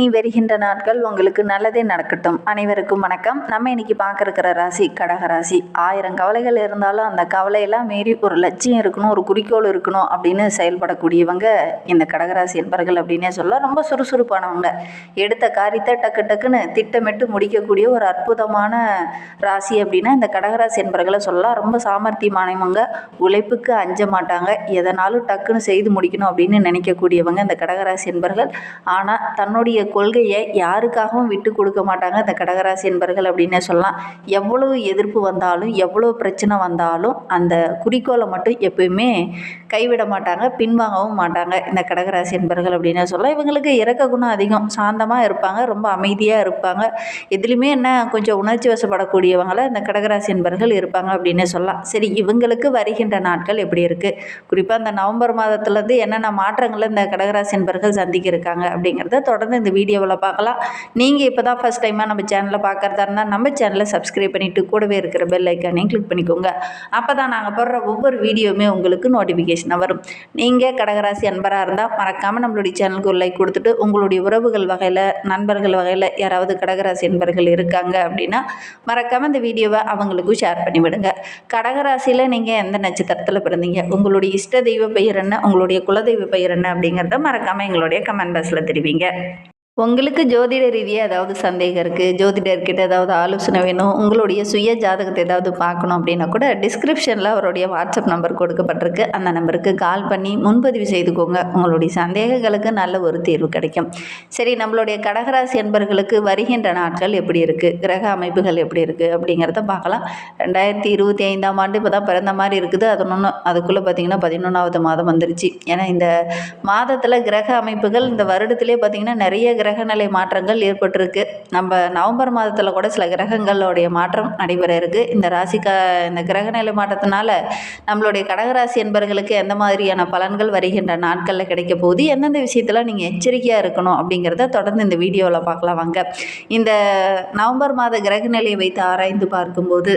நீ வருகின்ற நாட்கள் உங்களுக்கு நல்லதே நடக்கட்டும். அனைவருக்கும் வணக்கம். நம்ம இன்னைக்கு பார்க்கறக்கிற ராசி கடக ராசி. ஆயிரம் கவலைகள் இருந்தாலும் அந்த கவலையெல்லாம் மீறி ஒரு லட்சியம் இருக்கணும் ஒரு குறிக்கோள் இருக்கணும் அப்படின்னு செயல்படக்கூடியவங்க இந்த கடகராசி என்பர்கள் அப்படின்னே சொல்ல ரொம்ப சுறுசுறுப்பானவங்க. எடுத்த காரியத்தை டக்கு டக்குன்னு திட்டமிட்டு முடிக்கக்கூடிய ஒரு அற்புதமான ராசி அப்படின்னா இந்த கடகராசி என்பர்களை சொல்லலாம். ரொம்ப சாமர்த்தியமானவங்க. உழைப்புக்கு அஞ்ச மாட்டாங்க. எதனாலும் டக்குன்னு செய்து முடிக்கணும் அப்படின்னு நினைக்கக்கூடியவங்க இந்த கடகராசி என்பர்கள். ஆனால் தன்னுடைய கொள்கையை யாருக்காகவும் விட்டு கொடுக்க மாட்டாங்க இந்த கடகராசி என்பர்கள் அப்படின்னே சொல்லலாம். எவ்வளவு எதிர்ப்பு வந்தாலும் எவ்வளோ பிரச்சனை வந்தாலும் அந்த குறிக்கோளை மட்டும் எப்பயுமே கைவிட மாட்டாங்க பின்வாங்கவும் மாட்டாங்க இந்த கடகராசி என்பர்கள் அப்படின்னே சொல்லலாம். இவங்களுக்கு இறக்க குணம் அதிகம். சாந்தமாக இருப்பாங்க ரொம்ப அமைதியாக இருப்பாங்க. எதுலேயுமே என்ன கொஞ்சம் உணர்ச்சி வசப்படக்கூடியவங்கள இந்த கடகராசி என்பர்கள் இருப்பாங்க அப்படின்னே சொல்லலாம். சரி இவங்களுக்கு வருகின்ற நாட்கள் எப்படி இருக்குது குறிப்பாக இந்த நவம்பர் மாதத்துலேருந்து என்னென்ன மாற்றங்களை இந்த கடகராசி என்பர்கள் சந்திக்க இருக்காங்க அப்படிங்கிறத தொடர்ந்து இந்த வீடியோவில் பார்க்கலாம். நீங்கள் இப்போ தான் ஃபஸ்ட் டைமாக நம்ம சேனலில் பார்க்குறதா இருந்தால் நம்ம சேனலை சப்ஸ்கிரைப் பண்ணிவிட்டு கூடவே இருக்கிற பெல் ஐக்கானையும் கிளிக் பண்ணிக்கோங்க. அப்போ தான் நாங்கள் போடுற ஒவ்வொரு வீடியோவுமே உங்களுக்கு நோட்டிஃபிகேஷனாக வரும். நீங்கள் கடகராசி அன்பராக இருந்தால் மறக்காமல் நம்மளுடைய சேனலுக்கு ஒரு லைக் கொடுத்துட்டு உங்களுடைய உறவுகள் வகையில் நண்பர்கள் வகையில் யாராவது கடகராசி அன்பர்கள் இருக்காங்க அப்படின்னா மறக்காமல் இந்த வீடியோவை அவங்களுக்கும் ஷேர் பண்ணிவிடுங்க. கடகராசியில் நீங்கள் எந்த நட்சத்திரத்தில் பிறந்தீங்க? உங்களுடைய இஷ்ட தெய்வ பெயர் என்ன? உங்களுடைய குலதெய்வ பெயர் என்ன அப்படிங்கிறத மறக்காமல் எங்களுடைய கமெண்ட் பாக்ஸில் தெரிவிங்க. உங்களுக்கு ஜோதிட ரீதியாக ஏதாவது சந்தேகம் இருக்குது ஜோதிடர்கிட்ட ஏதாவது ஆலோசனை வேணும்? உங்களுடைய சுய ஜாதகத்தை ஏதாவது பார்க்கணும் அப்படின்னா கூட டிஸ்கிரிப்ஷனில் அவருடைய வாட்ஸ்அப் நம்பர் கொடுக்கப்பட்டிருக்கு. அந்த நம்பருக்கு கால் பண்ணி முன்பதிவு செய்துக்கோங்க. உங்களுடைய சந்தேகங்களுக்கு நல்ல ஒரு தீர்வு கிடைக்கும். சரி நம்மளுடைய கடகராசி என்பர்களுக்கு வருகின்ற நாட்கள் எப்படி இருக்குது கிரக அமைப்புகள் எப்படி இருக்குது அப்படிங்கிறத பார்க்கலாம். ரெண்டாயிரத்தி இருபத்தி ஐந்தாம் ஆண்டு இப்போ தான் பிறந்த மாதிரி இருக்குது. அது ஒன்று அதுக்குள்ளே பார்த்திங்கன்னா பதினொன்றாவது மாதம் வந்துருச்சு. ஏன்னா இந்த மாதத்தில் கிரக அமைப்புகள் இந்த வருடத்திலே பார்த்திங்கன்னா நிறைய கிரகநிலை மாற்றங்கள் ஏற்பட்டிருக்கு. நம்ம நவம்பர் மாதத்தில் கூட சில கிரகங்களுடைய மாற்றம் நடைபெற இருக்குது இந்த ராசிக்கா இந்த கிரகநிலை மாற்றத்தினால நம்மளுடைய கடகராசி என்பர்களுக்கு எந்த மாதிரியான பலன்கள் வருகின்ற நாட்களில் கிடைக்க போகுது? எந்தெந்த விஷயத்தில் நீங்கள் எச்சரிக்கையாக இருக்கணும் அப்படிங்கிறத தொடர்ந்து இந்த வீடியோவில் பார்க்கலாம் வாங்க. இந்த நவம்பர் மாத கிரகநிலையை வைத்து ஆராய்ந்து பார்க்கும்போது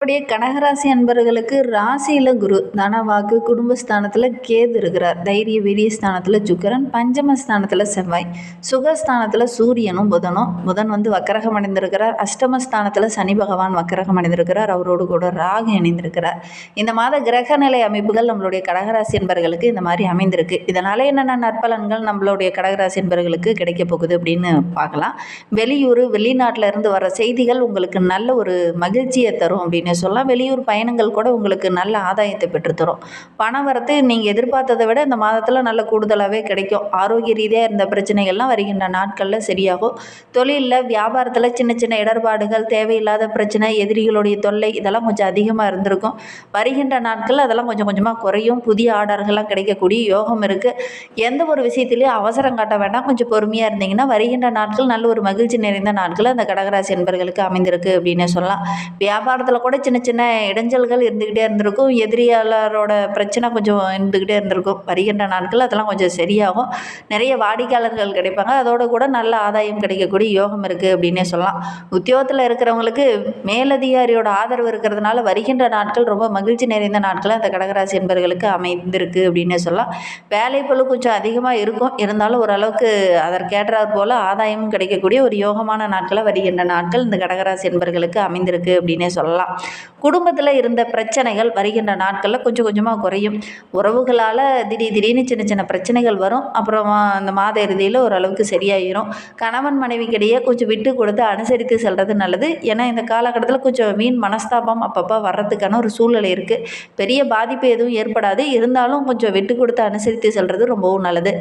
அப்படியே கடகராசி அன்பர்களுக்கு ராசியில் குரு தனவாக்கு குடும்பஸ்தானத்தில் கேது இருக்கிறார். தைரிய வீரிய ஸ்தானத்தில் சுக்கரன் பஞ்சமஸ்தானத்தில் செவ்வாய். சுகஸ்தானத்தில் சூரியனும் புதனும். புதன் வந்து வக்கரகம் அடைந்திருக்கிறார். அஷ்டமஸ்தானத்தில் சனி பகவான் வக்கரகம் அடைந்திருக்கிறார். அவரோடு கூட ராகு இணைந்திருக்கிறார். இந்த மாத கிரக நிலை அமைப்புகள் நம்மளுடைய கடகராசி என்பர்களுக்கு இந்த மாதிரி அமைந்திருக்கு. இதனால் என்னென்ன நற்பலன்கள் நம்மளுடைய கடகராசி என்பர்களுக்கு கிடைக்க போகுது அப்படின்னு பார்க்கலாம். வெளியூர் வெளிநாட்டில் இருந்து வர செய்திகள் உங்களுக்கு நல்ல ஒரு மகிழ்ச்சியை தரும் அப்படின்னு அப்படின்னு சொல்லலாம் வெளியூர் பயணங்கள் கூட உங்களுக்கு நல்ல ஆதாயத்தை பெற்றுத்தரும். பணம் வரத்து நீங்கள் எதிர்பார்த்ததை விட இந்த மாதத்தில் நல்ல கூடுதலாகவே கிடைக்கும். ஆரோக்கிய ரீதியாக இருந்த பிரச்சனைகள்லாம் வருகின்ற நாட்களில் சரியாகும். தொழிலில் வியாபாரத்தில் சின்ன சின்ன இடர்பாடுகள் தேவையில்லாத பிரச்சனை எதிரிகளுடைய தொல்லை இதெல்லாம் கொஞ்சம் அதிகமாக இருந்திருக்கும். வருகின்ற நாட்கள் அதெல்லாம் கொஞ்சம் கொஞ்சமாக குறையும். புதிய ஆர்டர்கள்லாம் கிடைக்கக்கூடிய யோகம் இருக்குது எந்த ஒரு விஷயத்துலையும் அவசரம் காட்ட வேண்டாம். கொஞ்சம் பொறுமையாக இருந்தீங்கன்னா வருகின்ற நாட்கள் நல்ல ஒரு மகிழ்ச்சி நிறைந்த நாட்கள் அந்த கடகராசி என்பர்களுக்கு அமைந்திருக்கு அப்படின்னு சொல்லலாம். வியாபாரத்தில் கூட சின்ன சின்ன இடைஞ்சல்கள் இருந்துக்கிட்டே இருந்திருக்கும். எதிரியாளரோட பிரச்சனை கொஞ்சம் இருந்துக்கிட்டே இருந்திருக்கும். வருகின்ற நாட்கள் அதெல்லாம் கொஞ்சம் சரியாகும். நிறைய வாடிக்கையாளர்கள் கிடைப்பாங்க. அதோடு கூட நல்ல ஆதாயம் கிடைக்கக்கூடிய யோகம் இருக்குது அப்படின்னே சொல்லலாம். உத்தியோகத்தில் இருக்கிறவங்களுக்கு மேலதிகாரியோட ஆதரவு இருக்கிறதுனால வருகின்ற நாட்கள் ரொம்ப மகிழ்ச்சி நிறைந்த நாட்கள் அந்த கடகராசி என்பர்களுக்கு அமைந்திருக்கு அப்படின்னே சொல்லலாம். வேலை கொஞ்சம் அதிகமாக இருக்கும். இருந்தாலும் ஓரளவுக்கு அதற்கேற்றாற் போல் ஆதாயமும் கிடைக்கக்கூடிய ஒரு யோகமான நாட்களாக வருகின்ற நாட்கள் இந்த கடகராசி என்பவர்களுக்கு அமைந்திருக்கு அப்படின்னே சொல்லலாம். குடும்பத்தில் இருந்த பிரச்சனைகள் வருகின்ற நாட்களில் கொஞ்சம் கொஞ்சமாக குறையும். உறவுகளால் திடீர் திடீர்னு சின்ன சின்ன பிரச்சனைகள் வரும். அப்புறம் அந்த மாத இறுதியில் ஓரளவுக்கு சரியாயிரும். கணவன் மனைவிக்கிடையே கொஞ்சம் விட்டு கொடுத்து அனுசரித்து செல்வது நல்லது. ஏன்னா இந்த காலகட்டத்தில் கொஞ்சம் மீன் மனஸ்தாபம் அப்பப்போ வர்றதுக்கான ஒரு சூழ்நிலை இருக்குது பெரிய பாதிப்பு எதுவும் ஏற்படாது. இருந்தாலும் கொஞ்சம் விட்டு கொடுத்து அனுசரித்து செல்வது ரொம்பவும் நல்லது.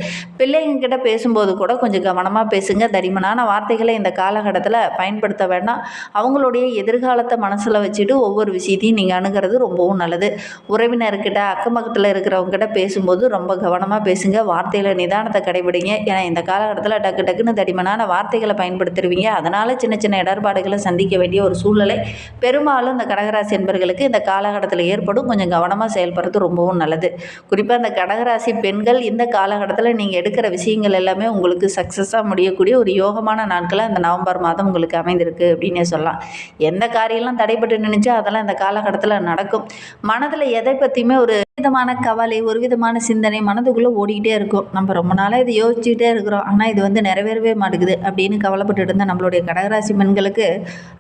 பிள்ளைங்கக்கிட்ட பேசும்போது கூட கொஞ்சம் கவனமாக பேசுங்க. தடிமனான வார்த்தைகளை இந்த காலகட்டத்தில் பயன்படுத்த வேண்டாம். அவங்களுடைய எதிர்காலத்தை மனசில் வச்சுட்டு ஒவ்வொரு விஷயத்தையும் நீங்கள் அணுகிறது ரொம்பவும் நல்லது. உறவினர்கிட்ட அக்கம் பக்கத்தில் இருக்கிறவங்ககிட்ட பேசும்போது ரொம்ப கவனமாக பேசுங்க. வார்த்தையில் நிதானத்தை கடைபிடிங்க. ஏன்னா இந்த காலகட்டத்தில் டக்கு டக்குன்னு தடிமனான வார்த்தைகளை பயன்படுத்திடுவீங்க அதனால் சின்ன சின்ன இடர்பாடுகளை சந்திக்க வேண்டிய ஒரு சூழ்நிலை. பெரும்பாலும் இந்த கடகராசி என்பர்களுக்கு இந்த காலகட்டத்தில் ஏற்படும். கொஞ்சம் கவனமாக செயல்படுறது ரொம்பவும் நல்லது. குறிப்பாக இந்த கடகராசி பெண்கள் இந்த காலகட்டத்தில் நீங்கள் எடுக்கிற விஷயங்கள் எல்லாமே உங்களுக்கு சக்ஸஸாக முடியக்கூடிய ஒரு யோகமான நாட்களை இந்த நவம்பர் மாதம் உங்களுக்கு அமைந்திருக்கு அப்படின்னே சொல்லலாம். எந்த காரியம்லாம் தடைப்பட்டு நினைச்சு அதெல்லாம் இந்த காலகட்டத்தில் நடக்கும். மனதில் எதை பற்றியுமே ஒரு விதமான கவலை ஒரு விதமான சிந்தனை மனதுக்குள்ளே ஓடிக்கிட்டே இருக்கும். நம்ம ரொம்ப நாளாக இதை யோசிச்சுக்கிட்டே இருக்கிறோம். ஆனால் இது வந்து நிறைவேறவே மாட்டேங்குது அப்படின்னு கவலைப்பட்டு இருந்த நம்மளுடைய கடகராசி பெண்களுக்கு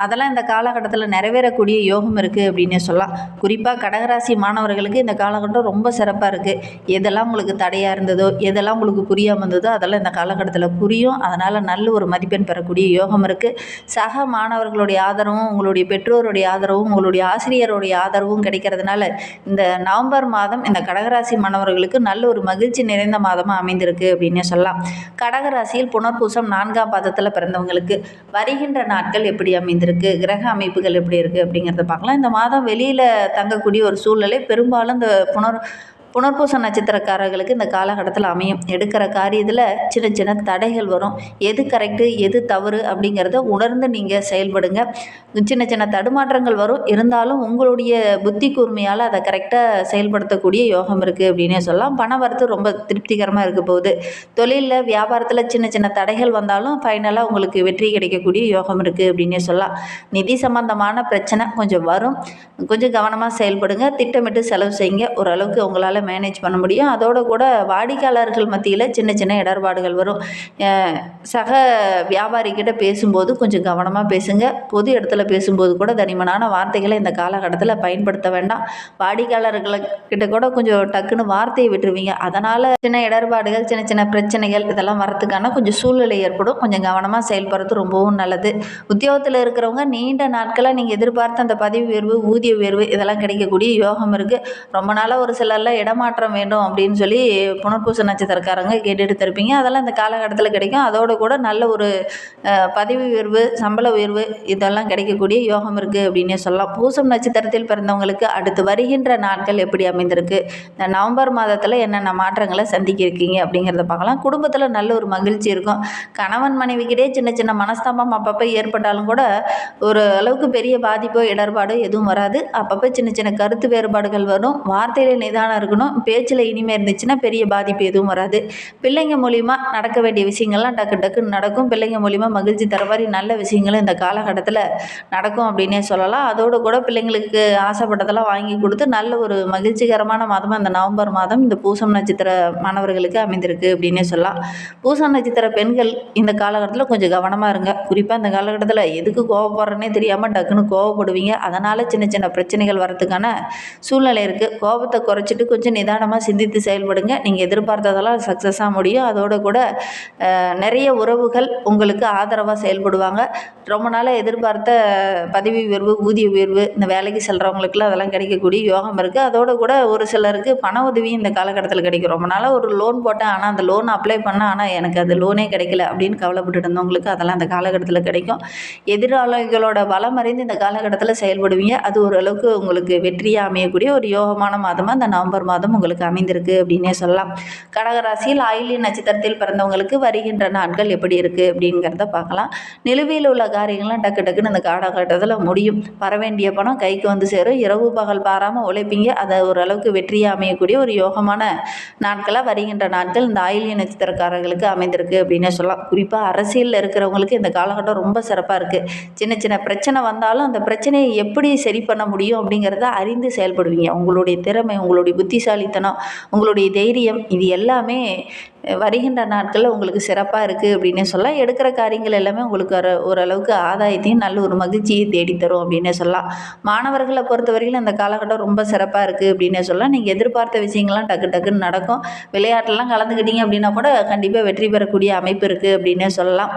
அதெல்லாம் இந்த காலகட்டத்தில் நிறைவேறக்கூடிய யோகம் இருக்குது அப்படின்னு சொல்லலாம். குறிப்பாக கடகராசி மாணவர்களுக்கு இந்த காலகட்டம் ரொம்ப சிறப்பாக இருக்குது எதெல்லாம் உங்களுக்கு தடையாக இருந்ததோ எதெல்லாம் உங்களுக்கு புரியாமல் இருந்ததோ அதெல்லாம் இந்த காலகட்டத்தில் புரியும். அதனால் நல்ல ஒரு மதிப்பெண் பெறக்கூடிய யோகம் இருக்குது சக மாணவர்களுடைய ஆதரவும் உங்களுடைய பெற்றோருடைய ஆதரவும் உங்களுடைய ஆசிரியருடைய ஆதரவும் கிடைக்கிறதுனால இந்த நவம்பர் மாதம் மாதம் இந்த கடகராசி மாணவர்களுக்கு நல்ல ஒரு மகிழ்ச்சி நிறைந்த மாதமாக அமைந்திருக்கு அப்படின்னே சொல்லலாம். கடகராசியில் புனர்பூசம் நான்காம் பாதத்தில் பிறந்தவங்களுக்கு வருகின்ற நாட்கள் எப்படி அமைந்திருக்கு? கிரக அமைப்புகள் எப்படி இருக்குது அப்படிங்கிறத பார்க்கலாம். இந்த மாதம் வெளியில் தங்கக்கூடிய ஒரு சூழ்நிலை பெரும்பாலும் இந்த புனர் புனர்பூச நட்சத்திரக்காரர்களுக்கு இந்த காலகட்டத்தில் அமையும். எடுக்கிற காரியத்தில் சின்ன சின்ன தடைகள் வரும். எது கரெக்டு எது தவறு அப்படிங்கிறத உணர்ந்து நீங்கள் செயல்படுங்க. சின்ன சின்ன தடுமாற்றங்கள் வரும். இருந்தாலும் உங்களுடைய புத்தி கூர்மையால் அதை கரெக்டாக செயல்படுத்தக்கூடிய யோகம் இருக்குது அப்படின்னே சொல்லலாம். பண வரத்து ரொம்ப திருப்திகரமாக இருக்க போகுது. தொழிலில் வியாபாரத்தில் சின்ன சின்ன தடைகள் வந்தாலும் ஃபைனலாக உங்களுக்கு வெற்றி கிடைக்கக்கூடிய யோகம் இருக்குது அப்படின்னே சொல்லலாம். நிதி சம்பந்தமான பிரச்சனை கொஞ்சம் வரும். கொஞ்சம் கவனமாக செயல்படுங்க. திட்டமிட்டு செலவு செய்யுங்க. ஓரளவுக்கு உங்களால் மேனேஜ் பண்ண முடியும். அதோட கூட வாடிக்கையாளர்கள் மத்தியில் சின்ன சின்ன இடர்பாடுகள் வரும். சக வியாபாரிக்கிட்ட பேசும்போது கொஞ்சம் கவனமாக பேசுங்க. பொது இடத்துல பேசும்போது கூட தனிமனான வார்த்தைகளை இந்த காலகட்டத்தில் பயன்படுத்த வேண்டாம். வாடிக்கையாளர்கள்கிட்ட கூட கொஞ்சம் டக்குன்னு வார்த்தையை விட்டுருவீங்க. அதனால் சின்ன இடர்பாடுகள் சின்ன சின்ன பிரச்சனைகள் இதெல்லாம் வரத்துக்கான கொஞ்சம் சூழ்நிலை ஏற்படும். கொஞ்சம் கவனமாக செயல்படுறது ரொம்பவும் நல்லது. உத்தியோகத்தில் இருக்கிறவங்க நீண்ட நாட்களாக நீங்கள் எதிர்பார்த்த அந்த பதவி உயர்வு ஊதிய உயர்வு இதெல்லாம் கிடைக்கக்கூடிய யோகம் இருக்குது ரொம்ப நாளாக ஒரு சிலர்லாம் இடமாற்றம் வேண்டும் அப்படின்னு சொல்லி புனர்பூச நட்சத்திரக்காரங்க கேட்டுட்டு இருப்பீங்க. அதெல்லாம் இந்த காலகட்டத்தில் கிடைக்கும். அதோடு கூட நல்ல ஒரு பதவி உயர்வு சம்பள உயர்வு இதெல்லாம் கிடைக்கக்கூடிய யோகம் இருக்குது அப்படின்னே சொல்லலாம். பூசம் நட்சத்திரத்தில் பிறந்தவங்களுக்கு அடுத்து வருகின்ற நாட்கள் எப்படி அமைந்திருக்கு? இந்த நவம்பர் மாதத்தில் என்னென்ன மாற்றங்களை சந்திக்க இருக்கீங்க அப்படிங்கிறத பார்க்கலாம். குடும்பத்தில் நல்ல ஒரு மகிழ்ச்சி இருக்கும். கணவன் மனைவிக்கிட்டே சின்ன சின்ன மனஸ்தாபம் அப்பப்போ ஏற்பட்டாலும் கூட ஒரு அளவுக்கு பெரிய பாதிப்போ இடர்பாடோ எதுவும் வராது. அப்பப்போ சின்ன சின்ன கருத்து வேறுபாடுகள் வரும். வார்த்தையில் நிதானம் இருக்கணும். பேச்சில் இனிமே இருந்துச்சுன்னா பெரிய பாதிப்பு எதுவும் வராது. பிள்ளைங்க மூலிமா நடக்க வேண்டிய விஷயங்கள்லாம் டக்கு டக்குன்னு நடக்கும். பிள்ளைங்க மூலிமா மகிழ்ச்சி தர மாதிரி நல்ல விஷயங்களும் இந்த காலகட்டத்தில் நடக்கும் அப்படின்னே சொல்லலாம். அதோடு கூட பிள்ளைங்களுக்கு ஆசைப்பட்டதெல்லாம் வாங்கி கொடுத்து நல்ல ஒரு மகிழ்ச்சிகரமான மாதமாக இந்த நவம்பர் மாதம் இந்த பூசம் நட்சத்திர மாணவர்களுக்கு அமைந்திருக்கு அப்படின்னே சொல்லலாம். பூசம் நட்சத்திர பெண்கள் இந்த காலகட்டத்தில் கொஞ்சம் கவனமாக இருங்க. குறிப்பாக இந்த காலகட்டத்தில் எதுக்கு கோவப்படுறேனே தெரியாமல் டக்குன்னு கோவப்படுவீங்க. அதனால் சின்ன சின்ன பிரச்சனைகள் வரதுக்கான சூழ்நிலை இருக்குது கோபத்தை குறைச்சிட்டு கொஞ்சம் கொஞ்சம் நிதானமாக சிந்தித்து செயல்படுங்க. நீங்கள் எதிர்பார்த்ததெல்லாம் சக்ஸஸாக முடியும். அதோடு கூட நிறைய உறவுகள் உங்களுக்கு ஆதரவாக செயல்படுவாங்க. ரொம்ப நாளாக எதிர்பார்த்த பதவி உயர்வு ஊதிய உயர்வு இந்த வேலைக்கு செல்கிறவங்களுக்குலாம் அதெல்லாம் கிடைக்கக்கூடிய யோகம் இருக்குது அதோடு கூட ஒரு சிலருக்கு பண உதவி இந்த காலகட்டத்தில் கிடைக்கும். ரொம்ப நாளாக ஒரு லோன் போட்டேன். ஆனால் அந்த லோன் அப்ளை பண்ணேன். ஆனால் எனக்கு அது லோனே கிடைக்கல அப்படின்னு கவலைப்பட்டு இருந்தவங்களுக்கு அதெல்லாம் அந்த காலகட்டத்தில் கிடைக்கும். எதிராளிகளோட பலம் அறிந்து இந்த காலகட்டத்தில் செயல்படுவீங்க. அது ஓரளவுக்கு உங்களுக்கு வெற்றியாக அமையக்கூடிய ஒரு யோகமான மாதமாக இந்த நவம்பர் மாதம் உங்களுக்கு அமைந்திருக்கு அப்படின்னே சொல்லலாம். கடகராசியில் ஆயிலி நட்சத்திரத்தில் பிறந்தவங்களுக்கு வருகின்ற நாட்கள் எப்படி இருக்குது அப்படிங்கிறத பார்க்கலாம். நிலுவையில் உள்ள காரியங்கள்லாம் டக்கு டக்குன்னு அந்த காலகட்டத்தில் முடியும். வர வேண்டிய பணம் கைக்கு வந்து சேரும். இரவு பகல் பாராமல் உழைப்பீங்க. அதை ஓரளவுக்கு வெற்றியாக அமையக்கூடிய ஒரு யோகமான நாட்களாக வருகின்ற நாட்கள் இந்த ஆயிலிய நட்சத்திரக்காரர்களுக்கு அமைந்திருக்கு அப்படின்னே சொல்லலாம். குறிப்பாக அரசியலில் இருக்கிறவங்களுக்கு இந்த காலகட்டம் ரொம்ப சிறப்பாக இருக்குது சின்ன சின்ன பிரச்சனை வந்தாலும் அந்த பிரச்சனையை எப்படி சரி பண்ண முடியும் அப்படிங்கிறத அறிந்து செயல்படுவீங்க. உங்களுடைய திறமை உங்களுடைய புத்திசாலித்தனம் உங்களுடைய தைரியம் இது எல்லாமே வருகின்ற நாட்களில் உங்களுக்கு சிறப்பாக இருக்குது அப்படின்னே சொல்லலாம் எடுக்கிற காரியங்கள் எல்லாமே உங்களுக்கு ஒரு ஓரளவுக்கு ஆதாயத்தையும் நல்ல ஒரு மகிழ்ச்சியை தேடித்தரும் அப்படின்னே சொல்லலாம் மாணவர்களை பொறுத்தவரையிலும் அந்த காலகட்டம் ரொம்ப சிறப்பாக இருக்குது அப்படின்னே சொல்லலாம் நீங்கள் எதிர்பார்த்த விஷயங்கள்லாம் டக்கு டக்குன்னு நடக்கும். விளையாட்டெல்லாம் கலந்துக்கிட்டீங்க அப்படின்னா கூட கண்டிப்பாக வெற்றி பெறக்கூடிய அமைப்பு இருக்குது அப்படின்னே சொல்லலாம்.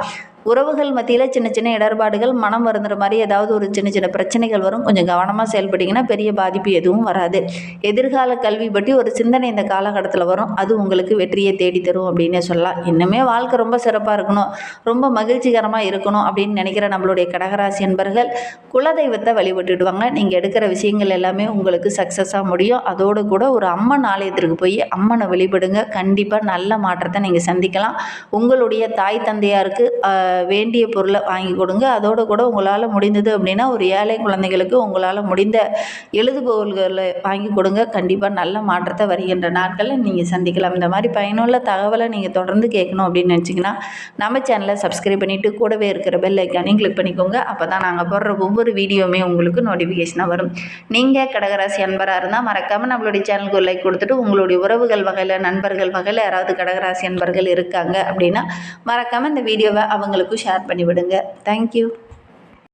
உறவுகள் மத்தியில் சின்ன சின்ன இடர்பாடுகள் மனம் வருந்துற மாதிரி ஏதாவது ஒரு சின்ன சின்ன பிரச்சனைகள் வரும். கொஞ்சம் கவனமாக செயல்பட்டீங்கன்னா பெரிய பாதிப்பு எதுவும் வராது. எதிர்கால கல்வி பற்றி ஒரு சிந்தனை இந்த காலகட்டத்தில் வரும். அது உங்களுக்கு வெற்றியை தேடி தரும் அப்படின்னே சொல்லலாம். இன்னுமே வாழ்க்கை ரொம்ப சிறப்பாக இருக்கணும். ரொம்ப மகிழ்ச்சிகரமாக இருக்கணும் அப்படின்னு நினைக்கிற நம்மளுடைய கடகராசி என்பர்கள் குலதெய்வத்தை வழிபட்டுடுவாங்க. நீங்கள் எடுக்கிற விஷயங்கள் எல்லாமே உங்களுக்கு சக்ஸஸாக முடியும். அதோடு கூட ஒரு அம்மன் ஆலயத்திற்கு போய் அம்மனை வழிபடுங்க. கண்டிப்பாக நல்ல மாற்றத்தை நீங்கள் சந்திக்கலாம். உங்களுடைய தாய் தந்தையாருக்கு வேண்டிய பொருளை வாங்கி கொடுங்க. அதோடு கூட உங்களால் முடிந்தது அப்படின்னா ஒரு ஏழை குழந்தைகளுக்கு உங்களால் முடிந்த எழுதுகோல்களை வாங்கி கொடுங்க. கண்டிப்பாக நல்ல மாற்றத்தை வருகின்ற நாட்களில் நீங்கள் சந்திக்கலாம். இந்த மாதிரி பயனுள்ள தகவலை நீங்கள் தொடர்ந்து கேட்கணும் அப்படின்னு நினச்சிங்கன்னா நம்ம சேனலை சப்ஸ்கிரைப் பண்ணிவிட்டு கூடவே இருக்கிற பெல் ஐக்கானையும் கிளிக் பண்ணிக்கோங்க. அப்போ தான் நாங்கள் போடுற ஒவ்வொரு வீடியோவுமே உங்களுக்கு நோட்டிஃபிகேஷனாக வரும். நீங்கள் கடகராசி அன்பராக இருந்தால் மறக்காமல் நம்மளுடைய சேனலுக்கு லைக் கொடுத்துட்டு உங்களுடைய உறவுகள் வகையில் நண்பர்கள் வகையில் யாராவது கடகராசி அன்பர்கள் இருக்காங்க அப்படின்னா மறக்காமல் இந்த வீடியோவை அவங்களுக்கு எல்லாருக்கும் ஷேர் பண்ணிவிடுங்க. தேங்க்யூ